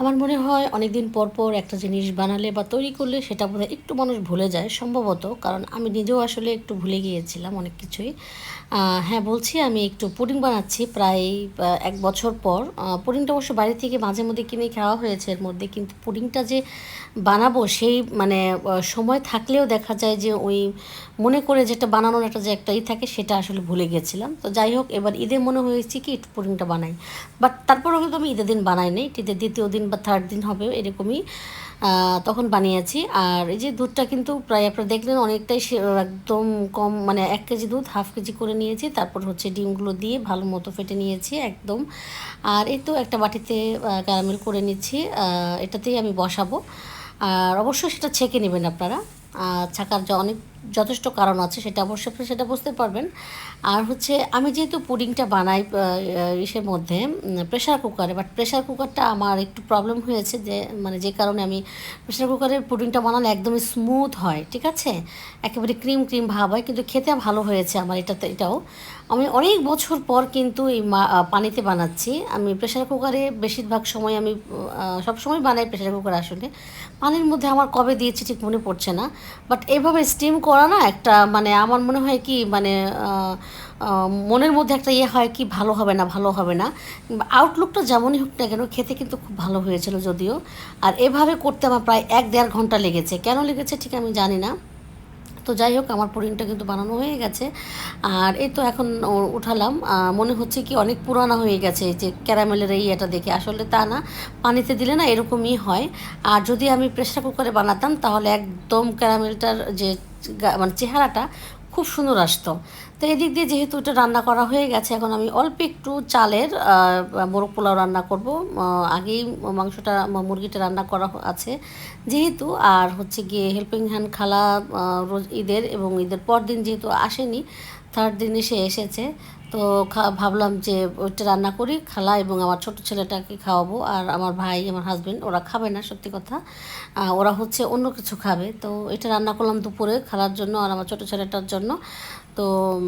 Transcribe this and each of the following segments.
আমার মনে হয় অনেক দিন পর পর একটা জিনিস বানালে বা তৈরি করলে সেটা বোধহয় একটু মানুষ ভুলে যায়, সম্ভবত। কারণ আমি নিজেও আসলে একটু ভুলে গিয়েছিলাম অনেক কিছুই। হ্যাঁ বলছি আমি একটু পুডিং বানাচ্ছি প্রায় এক বছর পর। পুডিংটা অবশ্য বাইরে থেকে মাঝে মধ্যে কিনে খাওয়া হয়েছে এর মধ্যে, কিন্তু পুডিংটা যে বানাবো সেই মানে সময় থাকলেও দেখা যায় যে ওই মনে করে যেটা বানানোর একটা যে একটা ই থাকে সেটা আসলে ভুলে গেছিলাম তো যাই হোক, এবার ঈদে মনে হয়েছে কি পুডিংটা বানাই। বাট তারপরেও কিন্তু আমি ঈদের দিন বানাই নাই, ঈদের দ্বিতীয় দিন বা থার্ড দিন হবে, এরকমই তখন বানিয়েছি। আর এই যে দুধটা কিন্তু প্রায় আপনারা দেখলেন অনেকটাই একদম কম মানে এক কেজি দুধ, হাফ কেজি করে নিয়েছি। তারপর হচ্ছে ডিমগুলো দিয়ে ভালো মতো ফেটে নিয়েছি একদম। আর এই তো একটা বাটিতে ক্যারামেল করে নিচ্ছি এটাতেই আমি বসাবো। আর অবশ্যই সেটা ছেঁকে নেবেন আপনারা। ছাকার যে অনেক যথেষ্ট কারণ আছে, সেটা অবশ্যই আপনি সেটা বুঝতে পারবেন। আর হচ্ছে, আমি যেহেতু পুডিংটা বানাই ইসের মধ্যে প্রেশার কুকারে বাট প্রেশার কুকারটা আমার একটু প্রবলেম হয়েছে যে মানে যে কারণে আমি প্রেশার কুকারের পুডিংটা বানালে একদমই স্মুথ হয়, ঠিক আছে? একেবারে ক্রিম ক্রিম ভাব হয়, কিন্তু খেতে ভালো হয়েছে আমার এটাতে, এটাও। আমি অনেক বছর পর কিন্তু এই পানিতে বানাচ্ছি। আমি প্রেশার কুকারে বেশিরভাগ সময় আমি সব সময় বানাই প্রেশার কুকার আসলে। পানির মধ্যে আমার কবে দিয়েছি ঠিক মনে পড়ছে না বাট এভাবে স্টিম করা না একটা মানে আমার মনে হয় কি মানে মনের মধ্যে একটা ইয়ে হয় কি, ভালো হবে না, ভালো হবে না। আউটলুকটা যেমনই হোক না কেন, খেতে কিন্তু খুব ভালো হয়েছিল যদিও। আর এভাবে করতে আমার প্রায় এক দেড় ঘণ্টা লেগেছে। কেন লেগেছে ঠিক আমি জানি না। তো যাই হোক, আমার পুডিংটা কিন্তু বানানো হয়ে গেছে। আর এই তো এখন উঠালাম। মনে হচ্ছে কি অনেক পুরানো হয়ে গেছে যে ক্যারামেলের এই এটা দেখে। আসলে তা না, পানিতে দিলে না এরকমই হয়। আর যদি আমি প্রেসার কুকারে বানাতাম, তাহলে একদম ক্যারামেলটার যে মানে চেহারাটা খুব সুন্দর আসতো। তো এদিক দিয়ে যেহেতু এটা রান্না করা হয়ে গেছে, এখন আমি অল্প একটু চালের মোরগ পোলাও রান্না করব। আগেই মাংসটা মুরগিটা রান্না করা আছে। যেহেতু আর হচ্ছে গিয়ে হেল্পিং হ্যান্ড খালা রোজ ঈদের এবং ঈদের পর দিন যেহেতু আসেনি থার্ড দিন এসে এসেছে। তো ভাবলাম যে ওইটা রান্না করি, খালা এবং আমার ছোট ছেলেটাকে খাওয়াবো আর আমার ভাই, আমার হাজবেন্ড ওরা খাবে না সত্যি কথা। ওরা হচ্ছে অন্য কিছু খাবে। তো এটা রান্না করলাম দুপুরে খালার জন্য আর আমার ছোট ছেলেটার জন্য। তো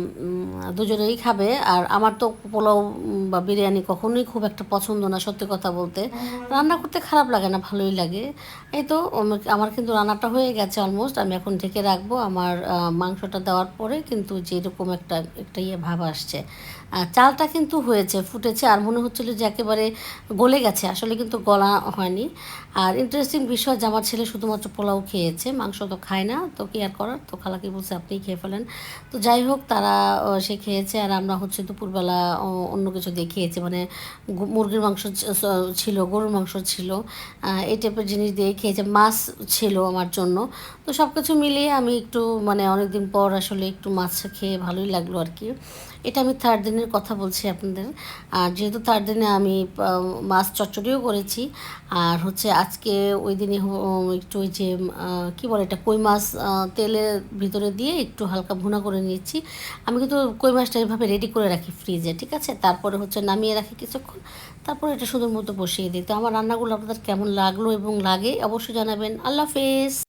দুজনেই খাবে। আর আমার তো পোলাও বা বিরিয়ানি কখনোই খুব একটা পছন্দ না, সত্যি কথা বলতে। রান্না করতে খারাপ লাগে না, ভালোই লাগে। এই তো আমার- কিন্তু রান্নাটা হয়ে গেছে অলমোস্ট আমি এখন ঢেকে রাখব আমার মাংসটা দেওয়ার পরে কিন্তু যেরকম একটা একটা ইয়ে ভাব আসছে। আর চালটা কিন্তু হয়েছে, ফুটেছে, আর মনে হচ্ছিল যে একেবারে গলে গেছে। আসলে কিন্তু গলা হয়নি। আর ইন্টারেস্টিং বিষয় যে আমার ছেলে শুধুমাত্র পোলাও খেয়েছে, মাংস তো খায় না। তো কি আর করার? তো খালাকে বলছে আপনি খেয়ে ফেলেন। তো যাই হোক, তারা সে খেয়েছে আর আমরা হচ্ছে দুপুরবেলা অন্য কিছু দিয়ে খেয়েছি। মানে মুরগির মাংস ছিল, গরুর মাংস ছিল এই টাইপের জিনিস দিয়ে খেয়েছে। মাছ ছিল আমার জন্য। তো সব কিছু মিলিয়ে আমি একটু মানে অনেকদিন পর আসলে একটু মাছ খেয়ে ভালোই লাগল আর কি। এটা আমি থার্ড দিনের কথা বলছি আপনাদের। আর যেহেতু থার্ড দিনে আমি মাছ চচ্চড়িও করেছি, আর হচ্ছে আজকে ওই দিনে একটু ওই যে কী বলে এটা, কই মাছ তেলের ভিতরে দিয়ে একটু হালকা ভুনা করে নিয়েছি। আমি কিন্তু কই মাছটা এভাবে রেডি করে রাখি ফ্রিজে ঠিক আছে? তারপরে হচ্ছে নামিয়ে রাখি কিছুক্ষণ। তারপরে এটা সুন্দর মতো বসিয়ে দিই। তো আমার রান্নাগুলো আপনাদের কেমন লাগল এবং লাগে অবশ্যই জানাবেন। আল্লাহ হাফেজ।